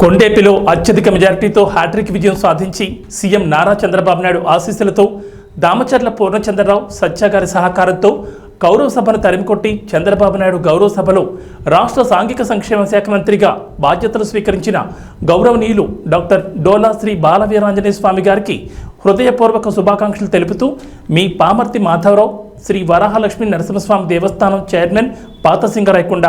కొండేపిలో అత్యధిక మెజారిటీతో హ్యాట్రిక్ విజయం సాధించి సీఎం నారా చంద్రబాబు నాయుడు ఆశీస్సులతో దామచర్ల పూర్ణచంద్రరావు సత్యాగారి సహకారంతో గౌరవ సభను తరిమికొట్టి చంద్రబాబు నాయుడు గౌరవ సభలో రాష్ట్ర సాంఘిక సంక్షేమ శాఖ మంత్రిగా బాధ్యతలు స్వీకరించిన గౌరవనీయులు డాక్టర్ డోలా శ్రీ బాలవీరాంజనేయ స్వామి గారికి హృదయపూర్వక శుభాకాంక్షలు తెలుపుతూ మీ పామర్తి మాధవరావు శ్రీ వరాహలక్ష్మి నరసింహస్వామి దేవస్థానం చైర్మన్ పాతసింగరాయకొండ